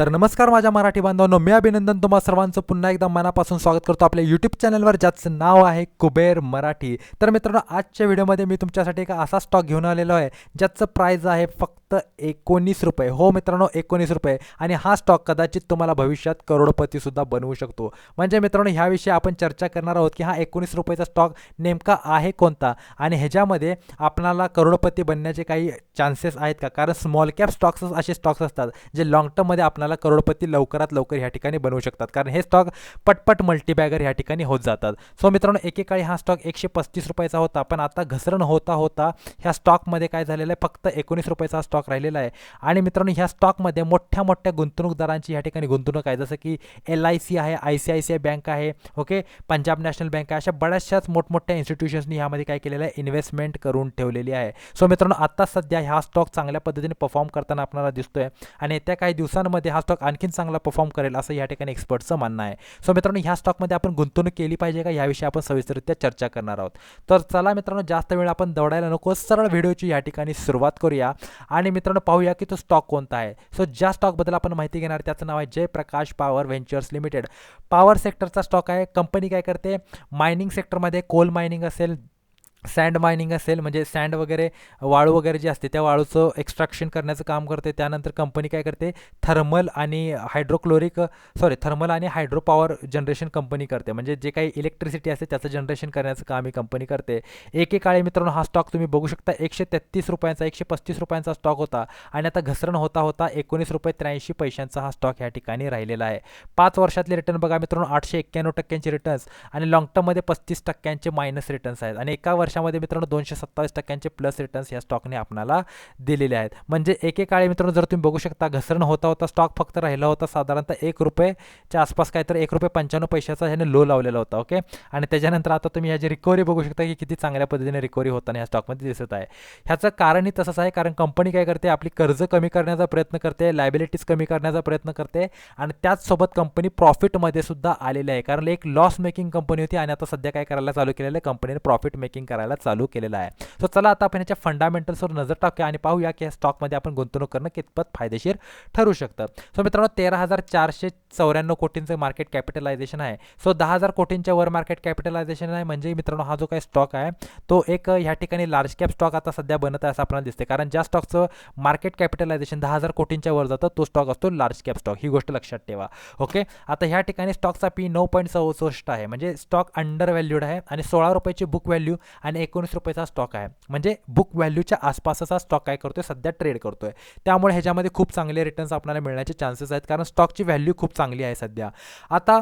तर नमस्कार माझ्या मराठी बांधवांनो मी अभिनंदन तुम्हा सर्वांचं. पुन्हा एकदा मनापासून स्वागत करतो आपल्या यूट्यूब चॅनलवर ज्याचं नाव आहे कुबेर मराठी. तर मित्रांनो आजच्या व्हिडिओमध्ये मी तुमच्यासाठी एक असा स्टॉक घेऊन आलेलो आहे ज्याचं प्राईज आहे फक्त एकोणीस रुपये. हो मित्रांनो एकोणीस रुपये. आणि हा स्टॉक कदाचित तुम्हाला भविष्यात करोडपतीसुद्धा बनवू शकतो. म्हणजे मित्रांनो ह्याविषयी आपण चर्चा करणार आहोत की हा एकोणीस रुपयाचा स्टॉक नेमका आहे कोणता? आणि ह्याच्यामध्ये आपणाला करोडपती बनण्याचे काही चान्सेस आहेत का? कारण स्मॉल कॅप स्टॉक्स असे स्टॉक्स असतात जे लॉंग टर्ममध्ये आपल्याला करोडपती लवकरात लवकर ह्या ठिकाणी बनवू शकतात. कारण हे स्टॉक पटपट मल्टीबॅगर ह्या ठिकाणी होत जातात. सो मित्रांनो एकेकाळी हा स्टॉक एकशे पस्तीस रुपयाचा होता. पण आता घसरण होता होता ह्या स्टॉकमध्ये काय झालेलं आहे? फक्त एकोणीस रुपयाचा स्टॉक राहिलेला आहे. आणि मित्रांनो ह्या स्टॉकमध्ये मोठ्या मोठ्या गुंतवणूकदारांची ह्या ठिकाणी गुंतवणूक आहे. जसं की एल आय सी आहे I C I C I bank आहे ओके पंजाब नॅशनल बँक आहे. अशा बऱ्याचशाच मोठमोठ्या इन्स्टिट्यूशन्सनी ह्यामध्ये काय केलेलं आहे? इन्व्हेस्टमेंट करून ठेवलेली आहे. सो मित्रांनो आता सध्या ह्या स्टॉक चांगल्या पद्धतीने परफॉर्म करताना आपल्याला दिसतोय. आणि येत्या काही दिवसांमध्ये हा स्टॉक आणखीन चांगला परफॉर्म करेल असं या ठिकाणी एक्सपर्टचं म्हणणं आहे. सो मित्रांनो ह्या स्टॉकमध्ये आपण गुंतवणूक केली पाहिजे का? याविषयी आपण सविस्तरित्या चर्चा करणार आहोत. तर चला मित्रांनो जास्त वेळ आपण दौडायला नको. सरळ व्हिडिओची या ठिकाणी सुरुवात करूया. आणि मित्रांनो पाहूया की तो स्टॉक कोणता आहे. सो ज्या स्टॉकबद्दल आपण माहिती घेणार त्याचं नाव आहे Jaiprakash power ventures limited. Power सेक्टरचा stock आहे. कंपनी काय करते? मायनिंग सेक्टरमध्ये कोल मायनिंग असेल सँड मायनिंग असेल म्हणजे सँड वगैरे वाळू वगैरे जे असते त्या वाळूचं एक्स्ट्रॅक्शन करण्याचं काम करते. त्यानंतर कंपनी काय करते? थर्मल आणि हायड्रोक्लोरिक सॉरी थर्मल आणि हायड्रो पॉवर जनरेशन कंपनी करते. म्हणजे जे काही इलेक्ट्रिसिटी असते त्याचं जनरेशन करण्याचं काम ही कंपनी करते. एकेकाळी मित्रांनो हा स्टॉक तुम्ही बघू शकता एकशे तेहतीस रुपयांचा एकशे पस्तीस रुपयांचा स्टॉक होता. आणि आता घसरण होता होता एकोणीस रुपये त्र्याऐंशी पैशांचा हा स्टॉक ह्या ठिकाणी राहिलेला आहे. पाच वर्षातले रिटर्न बघा मित्रांनो आठशे एक्क्याण्णव टक्क्यांचे रिटर्न्स आणि लाँग टर्ममध्ये पस्तीस टक्क्यांचे मायनस रिटर्न्स आहेत. आणि एका वर्ष वर्षामध्ये मित्रांनो दोनशे सत्तावीस टक्क्यांचे प्लस रिटर्न्स या स्टॉकने आपल्याला दिलेले आहेत. म्हणजे एकेकाळी मित्रांनो जर तुम्ही बघू शकता घसरण होता होता स्टॉक फक्त राहिला होता. साधारणतः एक रुपयेच्या आसपास काय तर एक रुपये पंच्याण्णव पैशाचा ह्याने लो लावलेला होता ओके आणि त्याच्यानंतर आता तुम्ही ह्याची रिकव्हरी बघू शकता की किती चांगल्या पद्धतीने रिकव्हरी होताना या स्टॉकमध्ये दिसत आहे. ह्याचं कारणही तसंच आहे कारण कंपनी काय करते आपली कर्ज कमी करण्याचा प्रयत्न करते लायबिलिटीज कमी करण्याचा प्रयत्न करते आणि त्याचसोबत कंपनी प्रॉफिटमध्ये सुद्धा आलेली आहे. कारण एक लॉस मेकिंग कंपनी होती आणि आता सध्या काय करायला चालू केलेलं आहे कंपनीने प्रॉफिट मेकिंग करायला चालू केलेलं आहे. सो चला आता आपण याच्या फंडामेंटल्सवर नजर टाकूया आणि पाहूया की या स्टॉकमध्ये आपण गुंतवणूक करणं कितपत फायदेशीर ठरू शकतं. सो मित्रांनो तेरा हजार चारशे चौऱ्याण्णव कोटींचं मार्केट कॅपिटलायझेशन आहे. सो दहा हजार कोटींच्या वर मार्केट कॅपिटलायझेशन आहे. म्हणजे मित्रांनो हा जो काही स्टॉक आहे तो एक ह्या ठिकाणी लार्ज कॅप स्टॉक आता सध्या बनत आहे असं आपल्याला दिसते कारण ज्या स्टॉकचं मार्केट कॅपिटलायझेशन दहा हजार कोटींच्या वर जातं तो स्टॉक असतो लार्ज कॅप स्टॉक ही गोष्ट लक्षात ठेवा. ओके आता ह्या ठिकाणी स्टॉकचा पी नऊ पॉईंट चौसष्ट आहे. म्हणजे स्टॉक अंडर व्हॅल्यूड आहे आणि सोळा रुपयाची बुक व्हॅल्यू आणि आणि एकोणीस रुपयाचा स्टॉक आहे. म्हणजे बुक व्हॅल्यूच्या आसपासचा स्टॉक काय करतोय? सध्या ट्रेड करतोय. त्यामुळे ह्याच्यामध्ये खूप चांगले रिटर्न्स आपल्याला मिळण्याचे चान्सेस आहेत. कारण स्टॉकची व्हॅल्यू खूप चांगली आहे सध्या. आता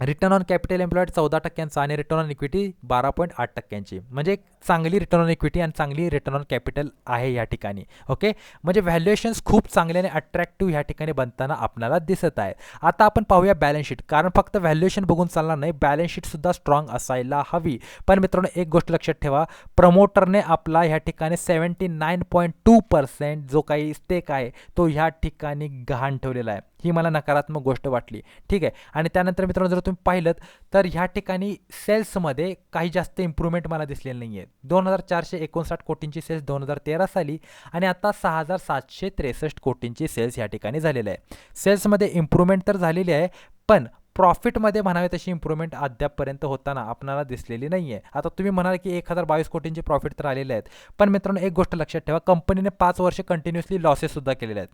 रिटर्न ऑन कॅपिटल एम्प्लॉईड चौदा टक्क्यांचा आणि रिटर्न ऑन इक्विटी बारा पॉईंट आठ टक्क्यांची. म्हणजे चांगली रिटर्न ऑन इक्विटी आणि चांगली रिटर्न ऑन कॅपिटल आहे या ठिकाणी. ओके म्हणजे व्हॅल्युएशन्स खूप चांगले आणि अट्रॅक्टिव्ह या ठिकाणी बनताना आपल्याला दिसत आहे आता आपण पाहूया बॅलन्स शीट कारण फक्त व्हॅल्युएशन बघून चालणार नाही बॅलन्स शीटसुद्धा स्ट्रॉंग असायला हवी. पण मित्रांनो एक गोष्ट लक्षात ठेवा. प्रमोटरने आपला ह्या ठिकाणी seventy nine point two percent जो काही स्टेक आहे तो ह्या ठिकाणी गहाण ठेवलेला आहे. ही मला नकारात्मक गोष्ट वाटली. ठीक आहे? आणि त्यानंतर मित्रांनो जर तुम्ही पाहिलं तर ह्या ठिकाणी सेल्समध्ये काही जास्त इम्प्रूव्हमेंट मला दिसलेली नाही आहेत दोन हजार चारशे एकोणसाठ कोटींची सेल्स दोन हजार तेरा साली आणि आता सहा हजार सातशे त्रेसष्ट कोटींची सेल्स या ठिकाणी झालेली आहे. सेल्समध्ये इम्प्रूव्हमेंट तर झालेली आहे पण प्रॉफिटमध्ये म्हणावे तशी इम्प्रूव्हमेंट अद्यापपर्यंत होताना आपणाला दिसलेली नाही आहे आता तुम्ही म्हणाल की एक हजार बावीस कोटींचे प्रॉफिट तर आलेले आहेत. पण मित्रांनो एक गोष्ट लक्षात ठेवा कंपनीने पाच वर्ष कंटिन्युअसली लॉसेससुद्धा केलेले आहेत.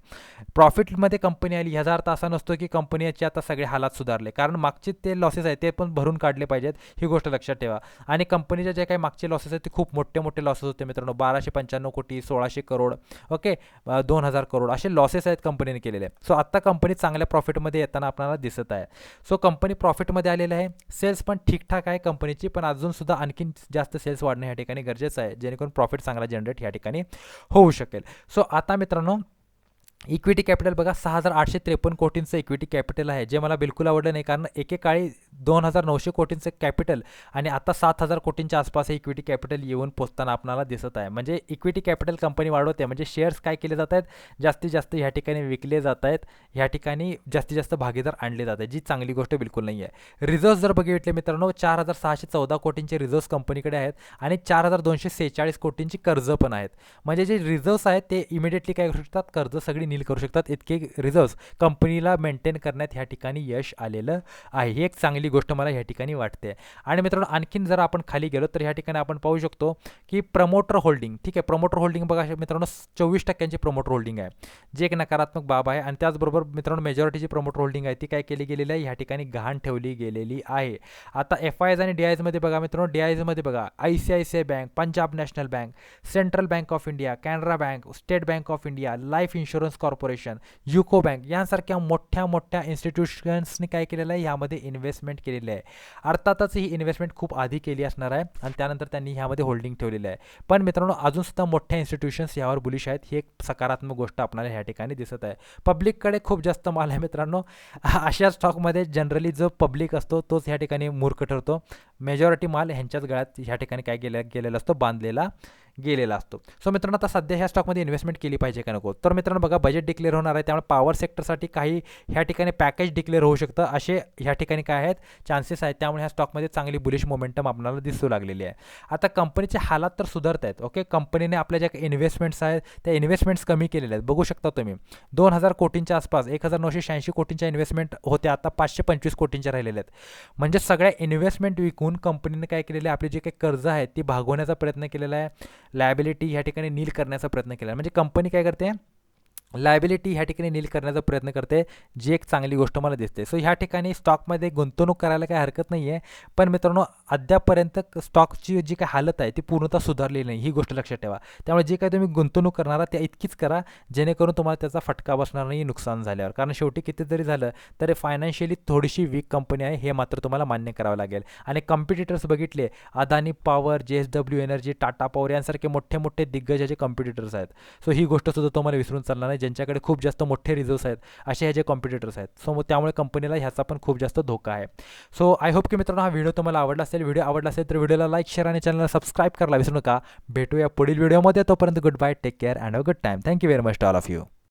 प्रॉफिटमध्ये कंपनी आली ह्याचा अर्थ असा नसतो की कंपनीचे आता सगळे हालात सुधारले. कारण मागचे ते लॉसेस आहेत ते पण भरून काढले पाहिजेत ही गोष्ट लक्षात ठेवा. आणि कंपनीचे जे काही मागचे लॉसेस आहेत ते खूप मोठे मोठे लॉसेस होते मित्रांनो. बाराशे पंच्याण्णव कोटी सोळाशे करोड ओके? दोन हजार करोड असे लॉसेस आहेत कंपनीने केलेले. सो आत्ता कंपनी चांगल्या प्रॉफिटमध्ये येताना आपल्याला दिसत आहे. सो कंपनी प्रॉफिटमध्ये आलेलं आहे. सेल्स पण ठीकठाक आहे कंपनीची पण अजूनसुद्धा आणखीन जास्त सेल्स वाढणं या ठिकाणी गरजेचं आहे जेणेकरून प्रॉफिट चांगला जनरेट या ठिकाणी होऊ शकेल. सो आता मित्रांनो इक्विटी कॅपिटल बघा सहा हजार आठशे त्रेपन्न कोटींचं इक्विटी कॅपिटल आहे जे मला बिलकुल आवडलं नाही कारण एकेकाळी दोन हजार नऊशे कोटींचं कॅपिटल आणि आता सात हजार कोटींच्या आसपास हे इक्विटी कॅपिटल येऊन पोचताना आपल्याला दिसत आहे. म्हणजे इक्विटी कॅपिटल कंपनी वाढवते. म्हणजे शेअर्स काय केले जात आहेत? जास्तीत जास्त ह्या ठिकाणी विकले जात आहेत. ह्या ठिकाणी जास्तीत जास्त भागीदार आणले जात आहेत जी चांगली गोष्ट बिलकुल नाही आहे रिझर्व्ह जर बघितले मित्रांनो चार हजार सहाशे चौदा कोटींचे रिझर्व्स कंपनीकडे आहेत आणि चार हजार दोनशे सेहेचाळीस कोटींची कर्ज पण आहेत. म्हणजे जे रिझर्व्स आहेत ते इमिडिएटली काय करू शकतात? कर्ज सगळी नील करू शकतात. इतके रिझर्व्स कंपनीला मेंटेन करण्यात ह्या ठिकाणी यश आलेलं आहे. ही एक चांगली गोष्ट मला ह्या ठिकाणी वाटते. आणि मित्रांनो आणखीन जर आपण खाली गेलो तर ह्या ठिकाणी आपण पाहू शकतो की प्रमोटर होल्डिंग ठीक आहे? प्रमोटर होल्डिंग बघा मित्रांनो चोवीस टक्क्यांची प्रमोटर होल्डिंग आहे. जे एक नकारात्मक बाब आहे. आणि त्याचबरोबर मित्रांनो मेजॉरिटीची प्रमोटर होल्डिंग आहे ती काय केली गेलेली आहे? ह्या ठिकाणी घाण ठेवली गेलेली आहे. आता एफ आय एस आणि डी आय एसमध्ये बघा मित्रांनो डी आय एसमध्ये बघा I C I C I bank Punjab national bank central bank of India Canara bank state bank of India life insurance corporation UCO bank यांसारख्या मोठ्या मोठ्या इन्स्टिट्यूशन्सनी काय केलेलं आहे? यामध्ये इन्व्हेस्टमेंट केलेली आहे. अर्थातच ही इन्व्हेस्टमेंट खूप आधी केली असणार आहे आणि त्यानंतर त्यांनी ह्यामध्ये होल्डिंग ठेवलेलं आहे. पण मित्रांनो अजूनसुद्धा मोठ्या इन्स्टिट्यूशन्स यावर बुलिश आहेत. ही एक सकारात्मक गोष्ट आपल्याला ह्या ठिकाणी दिसत आहे. पब्लिककडे खूप जास्त माल आहे मित्रांनो. अशा स्टॉकमध्ये जनरली जो पब्लिक असतो तोच ह्या ठिकाणी मूर्ख ठरतो. मेजॉरिटी माल ह्यांच्याच गळ्यात ह्या ठिकाणी काय गेल्या गेलेला असतो बांधलेला. गेलेला असतो. सो मित्रांनो आता सध्या ह्या स्टॉकमध्ये इन्व्हेस्टमेंट केली पाहिजे का नको? तर मित्रांनो बघा बजेट डिक्लेअर होणार आहे. त्यामुळे पॉवर सेक्टरसाठी काही ह्या ठिकाणी पॅकेज डिक्लेअर होऊ शकतं. असे ह्या ठिकाणी काय आहेत? चान्सेस आहेत. त्यामुळे ह्या स्टॉकमध्ये चांगली बुलिश मोमेंटम आपल्याला दिसू लागलेली आहे. आता कंपनीचे हालात तर सुधारत आहेत ओके कंपनीने आपल्या ज्या इन्व्हेस्टमेंट्स आहेत त्या इन्व्हेस्टमेंट्स कमी केलेल्या आहेत. बघू शकता तुम्ही. दोन हजार कोटींच्या आसपास एक हजार नऊशे शहाऐंशी कोटींच्या इन्व्हेस्टमेंट होत्या. आता पाचशे पंचवीस कोटींच्या राहिलेल्या आहेत. म्हणजे सगळ्या इन्व्हेस्टमेंट विकून कंपनीने काय केलेले आपली जे काही कर्ज आहेत ती भागवण्याचा प्रयत्न केलेला आहे. लायबिलिटी ह्या ठिकाणी नील करण्याचा प्रयत्न केला. म्हणजे कंपनी काय करते? लायबिलिटी ह्या ठिकाणी नील करण्याचा प्रयत्न करते जी एक चांगली गोष्ट मला दिसते. सो ह्या ठिकाणी स्टॉकमध्ये गुंतवणूक करायला काही हरकत नाही आहे पण मित्रांनो अद्यापपर्यंत स्टॉकची जी काही हालत आहे ती पूर्णतः सुधारलेली नाही. ही गोष्ट लक्षात ठेवा. त्यामुळे जे काही तुम्ही गुंतवणूक करणार त्या इतकीच करा जेणेकरून तुम्हाला त्याचा फटका बसणार नाही नुकसान झाल्यावर. कारण शेवटी किती जरी झालं तरी फायनान्शियली थोडीशी वीक कंपनी आहे हे मात्र तुम्हाला मान्य करावं लागेल. आणि कॉम्पिटिटर्स बघितले Adani power J S W energy Tata power यांसारखे मोठे मोठे दिग्गजाचे कॉम्पिटिटर्स आहेत. सो ही गोष्ट सुद्धा तुम्हाला विसरून चालणार नाही. ज्यांच्याकडे खूप जास्त मोठे रिझर्व्स आहेत असे ह्याचे कॉम्पिटिटर्स आहेत. सो मग त्यामुळे कंपनीला ह्याचा पण खूप जास्त धोका आहे. सो आय होप की मित्रांनो हा व्हिडिओ तुम्हाला आवडला असेल. व्हिडिओ आवडला असेल तर व्हिडिओला लाईक शेअर आणि चॅनलला सबस्क्राईब करायला विसरू नका. भेटूया पुढील व्हिडिओमध्ये तोपर्यंत good bye take care and a good time thank you very much to all of you